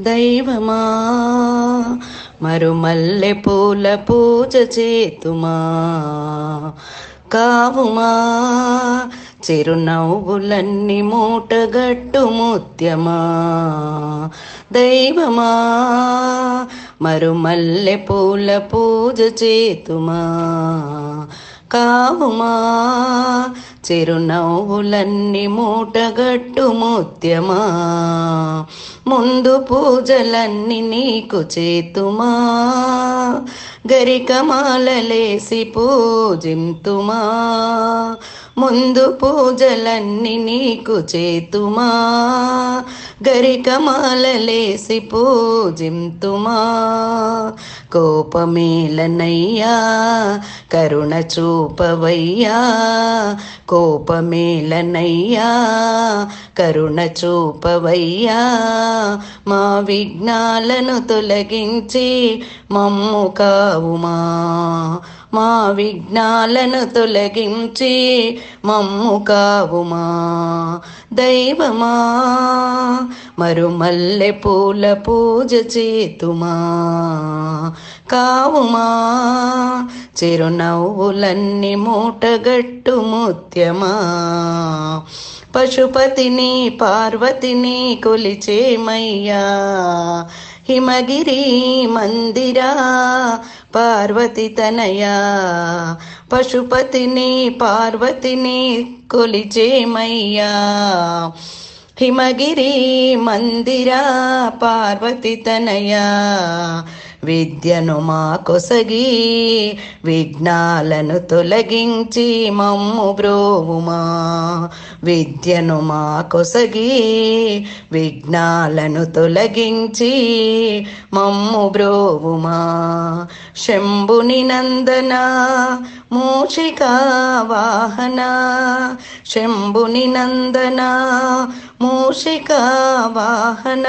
దైవమా మరుమల్లె పూల పూజ చేతుమా కావుమా చిరునవ్వులన్నీ మూటగట్టు ముత్యమా. దైవమా మరుమల్లె పూల పూజ చేతుమా కావుమా చిరునవ్వులన్నీ మూటగట్టు ముత్యమా. ముందు పూజలన్నీ నీకు చేతుమా. గరికమాలలేసి పూజింతుమా. ముందు పూజలన్నీ నీకు చేతుమా? గరికమాలలేసి పూజింతుమా? కోపమేలనయ్యా కరుణ చూపవయ్యా కోపమేలనయ్యా కరుణ చూపవయ్యా మా విఘ్నాలను తొలగించి మమ్ము కావుమా? మా విఘ్నాలను తొలగించి మమ్ము కావుమా దైవమా మరుమల్లె పూల పూజ చేతుమా. కావుమా చిరునవ్వులన్నీ మూటగట్టు ముత్యమా. పశుపతిని పార్వతిని కొలిచేమయ్యా. హిమగిరి మందిరా పార్వతి తనయా. పశుపతిని పార్వతిని కొలిచేమయ్యా. హిమగిరి మందిరా పార్వతి తనయా. విద్యను మా కొసగి విఘ్నాలను తొలగించి మమ్ము బ్రోవుమా విద్యను మా కొసగి విఘ్నాలను తొలగించి మమ్ము బ్రోవుమా. శంభుని నందన మూషికా వాహన. శంభుని నందన మూషికా వాహన.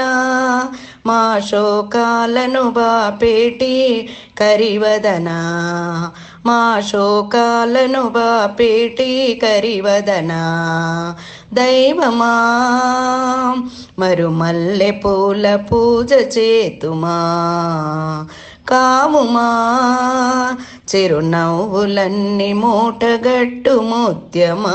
మా శోకాలను బాపేటి కరివదనా. మా శోకాలను బాపేటి కరివదన. దైవమా మరుమల్లె పూల పూజ చేతుమా. కాముమా చిరునవ్వులన్నీ మూటగట్టు ముత్యమా.